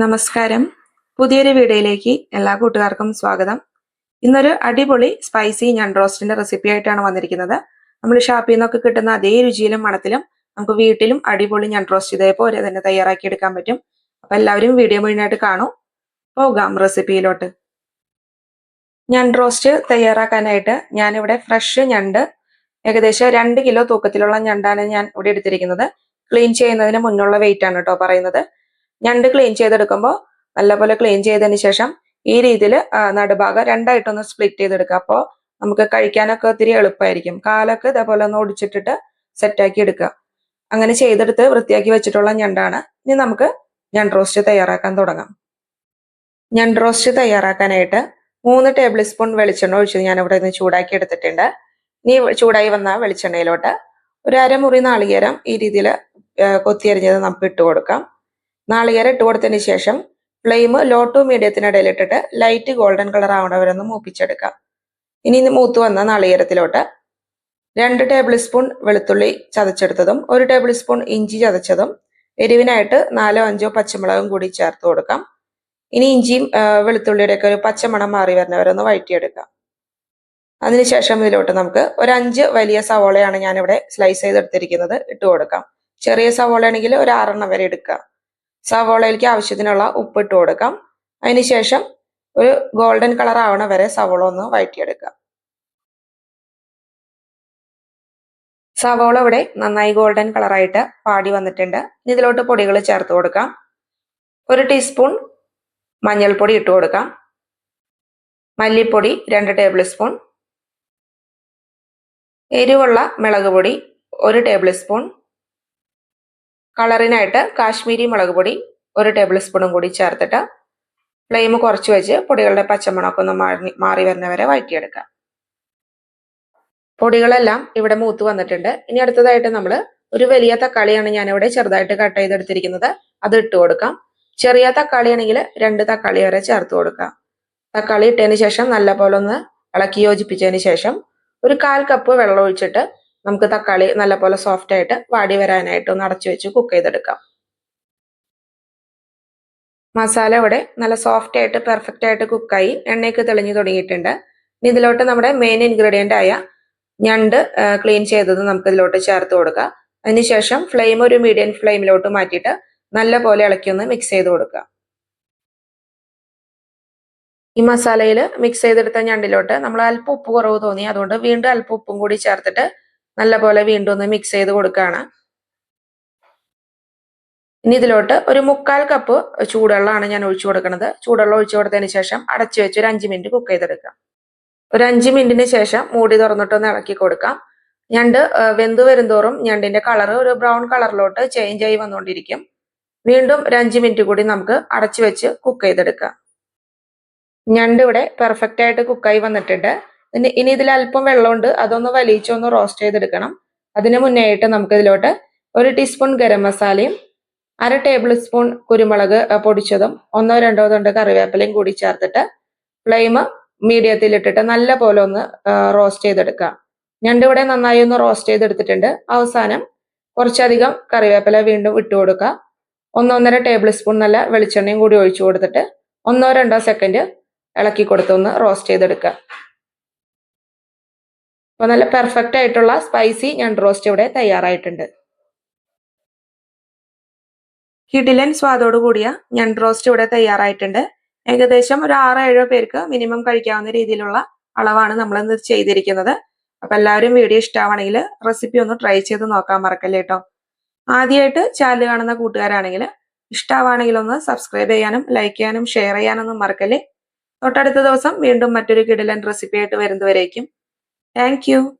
നമസ്കാരം. പുതിയൊരു വീഡിയോയിലേക്ക് എല്ലാ കൂട്ടുകാർക്കും സ്വാഗതം. ഇന്നൊരു അടിപൊളി സ്പൈസി ഞൺ റോസ്റ്റിന്റെ റെസിപ്പി ആയിട്ടാണ് വന്നിരിക്കുന്നത്. നമ്മൾ ഷാപ്പിൽ നിന്നൊക്കെ കിട്ടുന്ന അതേ രുചിയിലും മണത്തിലും നമുക്ക് വീട്ടിലും അടിപൊളി ഞൺ റോസ്റ്റ് ഇതേപോലെ തന്നെ തയ്യാറാക്കി എടുക്കാൻ പറ്റും. അപ്പൊ എല്ലാവരും വീഡിയോ മുഴുവനായിട്ട് കാണൂ. പോകാം റെസിപ്പിയിലോട്ട് ഞണ്ട് റോസ്റ്റ് തയ്യാറാക്കാനായിട്ട് ഞാനിവിടെ ഫ്രഷ് ഞണ്ട് ഏകദേശം രണ്ട് കിലോ തൂക്കത്തിലുള്ള ഞണ്ടാണ് ഞാൻ ഇവിടെ എടുത്തിരിക്കുന്നത്. ക്ലീൻ ചെയ്യുന്നതിന് മുന്നുള്ള വെയിറ്റ് ആണ് കേട്ടോ പറയുന്നത്. ഞണ്ട് ക്ലീൻ ചെയ്തെടുക്കുമ്പോൾ നല്ലപോലെ ക്ലീൻ ചെയ്തതിന് ശേഷം ഈ രീതിയിൽ നടുഭാഗം രണ്ടായിട്ടൊന്ന് സ്പ്ലിറ്റ് ചെയ്തെടുക്കുക. അപ്പോൾ നമുക്ക് കഴിക്കാനൊക്കെ ഒത്തിരി എളുപ്പമായിരിക്കും കാലൊക്കെ ഇതേപോലെ ഒന്ന് ഒടിച്ചിട്ടിട്ട് സെറ്റാക്കി എടുക്കുക. അങ്ങനെ ചെയ്തെടുത്ത് വൃത്തിയാക്കി വെച്ചിട്ടുള്ള ഞണ്ടാണ്. ഇനി നമുക്ക് ഞണ്ട് റോസ്റ്റ് തയ്യാറാക്കാൻ തുടങ്ങാം. ഞണ്ട് റോസ്റ്റ് തയ്യാറാക്കാനായിട്ട് മൂന്ന് ടേബിൾ സ്പൂൺ വെളിച്ചെണ്ണ ഒഴിച്ച് ഞാൻ ഇവിടെ നിന്ന് ചൂടാക്കി എടുത്തിട്ടുണ്ട്. ഇനി ചൂടായി വന്ന വെളിച്ചെണ്ണയിലോട്ട് ഒരു അരമുറി നാളികേരം ഈ രീതിയിൽ കൊത്തിയരിഞ്ഞത് നമുക്ക് ഇട്ട് കൊടുക്കാം. നാളികേരം ഇട്ട് കൊടുത്തതിന് ശേഷം ഫ്ലെയിം ലോ ടു മീഡിയത്തിനിടയിൽ ഇട്ടിട്ട് ലൈറ്റ് ഗോൾഡൻ കളർ ആവണവരെ ഒന്ന് മൂപ്പിച്ചെടുക്കാം. ഇനി ഇന്ന് മൂത്ത് വന്ന നാളികേരത്തിലോട്ട് രണ്ട് ടേബിൾ സ്പൂൺ വെളുത്തുള്ളി ചതച്ചെടുത്തതും ഒരു ടേബിൾ സ്പൂൺ ഇഞ്ചി ചതച്ചതും എരിവിനായിട്ട് നാലോ അഞ്ചോ പച്ചമുളകും കൂടി ചേർത്ത് കൊടുക്കാം. ഇനി ഇഞ്ചിയും വെളുത്തുള്ളിയുടെ ഒക്കെ ഒരു പച്ചമണം മാറി വരുന്നവരെ ഒന്ന് വഴറ്റിയെടുക്കാം. അതിനുശേഷം ഇതിലോട്ട് നമുക്ക് ഒരു അഞ്ച് വലിയ സവോളയാണ് ഞാനിവിടെ സ്ലൈസ് ചെയ്തെടുത്തിരിക്കുന്നത് ഇട്ട് കൊടുക്കാം. ചെറിയ സവോള ആണെങ്കിൽ ഒരു ആറെണ്ണം വരെ എടുക്കാം. സവോളയിലേക്ക് ആവശ്യത്തിനുള്ള ഉപ്പ് ഇട്ട് കൊടുക്കാം അതിനുശേഷം ഒരു ഗോൾഡൻ കളർ ആവണ വരെ സവോള ഒന്ന് വഴറ്റിയെടുക്കാം സവോള ഇവിടെ നന്നായി ഗോൾഡൻ കളറായിട്ട് പാടി വന്നിട്ടുണ്ട്. ഇതിലോട്ട് പൊടികൾ ചേർത്ത് കൊടുക്കാം. ഒരു ടീസ്പൂൺ മഞ്ഞൾപ്പൊടി ഇട്ട് കൊടുക്കാം. മല്ലിപ്പൊടി രണ്ട് ടേബിൾ സ്പൂൺ എരിവുള്ള മുളക് പൊടി ഒരു ടേബിൾ സ്പൂൺ കളറിനായിട്ട് കാശ്മീരി മുളക് പൊടി ഒരു ടേബിൾ സ്പൂണും കൂടി ചേർത്തിട്ട് ഫ്ലെയിം കുറച്ച് വെച്ച് പൊടികളുടെ പച്ചമുളക് ഒന്ന് മാറി മാറി വരുന്നവരെ വഴറ്റിയെടുക്കാം പൊടികളെല്ലാം ഇവിടെ മൂത്ത് വന്നിട്ടുണ്ട്. ഇനി അടുത്തതായിട്ട് നമ്മൾ ഒരു വലിയ തക്കാളിയാണ് ഞാനിവിടെ ചെറുതായിട്ട് കട്ട് ചെയ്തെടുത്തിരിക്കുന്നത്. അത് ഇട്ട് കൊടുക്കാം. ചെറിയ തക്കാളി ആണെങ്കിൽ രണ്ട് തക്കാളി വരെ ചേർത്ത് കൊടുക്കാം. തക്കാളി ഇട്ടതിന് ശേഷം നല്ല പോലെ ഒന്ന് ഇളക്കി യോജിപ്പിച്ചതിന് ശേഷം ഒരു കാൽ കപ്പ് വെള്ളം ഒഴിച്ചിട്ട് നമുക്ക് തക്കാളി നല്ലപോലെ സോഫ്റ്റ് ആയിട്ട് വാടി വരാനായിട്ട് ഒന്ന് അടച്ചു വെച്ച് കുക്ക് ചെയ്തെടുക്കാം. മസാല ഇവിടെ നല്ല സോഫ്റ്റ് ആയിട്ട് പെർഫെക്റ്റ് ആയിട്ട് കുക്കായി എണ്ണയൊക്കെ തെളിഞ്ഞു തുടങ്ങിയിട്ടുണ്ട്. ഇനി ഇതിലോട്ട് നമ്മുടെ മെയിൻ ഇൻഗ്രീഡിയന്റ് ആയ ഞണ്ട് ക്ലീൻ ചെയ്തത് നമുക്ക് ഇതിലോട്ട് ചേർത്ത് കൊടുക്കാം. അതിനുശേഷം ഫ്ലെയിം ഒരു മീഡിയം ഫ്ലെയിമിലോട്ട് മാറ്റിയിട്ട് നല്ല പോലെ ഇളക്കി ഒന്ന് മിക്സ് ചെയ്ത് കൊടുക്കുക ഈ മസാലയിൽ മിക്സ് ചെയ്തെടുത്ത ഞണ്ടിലോട്ട് നമ്മൾ അല്പം ഉപ്പ് കുറവ് തോന്നി. അതുകൊണ്ട് വീണ്ടും അല്പം ഉപ്പും കൂടി ചേർത്തിട്ട് നല്ലപോലെ വീണ്ടും ഒന്ന് മിക്സ് ചെയ്ത് കൊടുക്കുകയാണ് ഇനി ഇതിലോട്ട് ഒരു മുക്കാൽ കപ്പ് ചൂടുവെള്ളമാണ് ഞാൻ ഒഴിച്ചു കൊടുക്കുന്നത്. ചൂടുവെള്ളം ഒഴിച്ചു കൊടുത്തതിന് ശേഷം അടച്ചു വെച്ച് ഒരു അഞ്ച് മിനിറ്റ് കുക്ക് ചെയ്തെടുക്കാം. ഒരു അഞ്ച് മിനിറ്റിന് ശേഷം മൂടി തുറന്നിട്ടൊന്ന് ഇളക്കി കൊടുക്കാം. ഞണ്ട് വെന്ത് വരുന്തോറും ഞണ്ടിന്റെ കളർ ഒരു ബ്രൗൺ കളറിലോട്ട് ചേഞ്ച് ആയി വന്നുകൊണ്ടിരിക്കും. വീണ്ടും ഒരു അഞ്ച് മിനിറ്റ് കൂടി നമുക്ക് അടച്ചു വെച്ച് കുക്ക് ചെയ്തെടുക്കാം. ഞണ്ട് ഇവിടെ പെർഫെക്റ്റ് ആയിട്ട് കുക്കായി വന്നിട്ടുണ്ട്. ഇനി ഇതിൽ അല്പം വെള്ളമുണ്ട്. അതൊന്ന് വലിച്ചൊന്ന് റോസ്റ്റ് ചെയ്തെടുക്കണം. അതിന് മുന്നേ ആയിട്ട് നമുക്ക് ഇതിലോട്ട് ഒരു ടീസ്പൂൺ ഗരം മസാലയും അര ടേബിൾ സ്പൂൺ കുരുമുളക് പൊടിച്ചതും ഒന്നോ രണ്ടോ തൊണ്ട് കറിവേപ്പിലയും കൂടി ചേർത്തിട്ട് ഫ്ലെയിം മീഡിയത്തിൽ ഇട്ടിട്ട് നല്ല പോലെ ഒന്ന് റോസ്റ്റ് ചെയ്തെടുക്കുക. ഞണ്ടിവിടെ നന്നായി ഒന്ന് റോസ്റ്റ് ചെയ്തെടുത്തിട്ടുണ്ട്. അവസാനം കുറച്ചധികം കറിവേപ്പില വീണ്ടും ഇട്ട് കൊടുക്കുക. ഒന്നൊന്നര ടേബിൾ സ്പൂൺ നല്ല വെളിച്ചെണ്ണയും കൂടി ഒഴിച്ചു കൊടുത്തിട്ട് ഒന്നോ രണ്ടോ സെക്കൻഡ് ഇളക്കി കൊടുത്തൊന്ന് റോസ്റ്റ് ചെയ്തെടുക്കുക. അപ്പൊ നല്ല പെർഫെക്റ്റ് ആയിട്ടുള്ള സ്പൈസി ഞണ്ട് റോസ്റ്റ് ഇവിടെ തയ്യാറായിട്ടുണ്ട്. കിടിലൻ സ്വാദോട് കൂടിയ ഞണ്ട് റോസ്റ്റ് ഇവിടെ തയ്യാറായിട്ടുണ്ട്. ഏകദേശം ഒരു ആറോ ഏഴോ പേർക്ക് മിനിമം കഴിക്കാവുന്ന രീതിയിലുള്ള അളവാണ് നമ്മൾ ഇന്ന് ചെയ്തിരിക്കുന്നത്. അപ്പൊ എല്ലാവരും വീഡിയോ ഇഷ്ടമാണെങ്കിൽ റെസിപ്പി ഒന്ന് ട്രൈ ചെയ്ത് നോക്കാൻ മറക്കല്ലേ കേട്ടോ ആദ്യമായിട്ട് ചാനൽ കാണുന്ന കൂട്ടുകാരാണെങ്കിൽ ഇഷ്ടമാണെങ്കിൽ ഒന്ന് സബ്സ്ക്രൈബ് ചെയ്യാനും ലൈക്ക് ചെയ്യാനും ഷെയർ ചെയ്യാനൊന്നും മറക്കല്ലേ. തൊട്ടടുത്ത ദിവസം വീണ്ടും മറ്റൊരു കിടിലൻ റെസിപ്പി ആയിട്ട് വരുന്നവരേക്കും Thank you.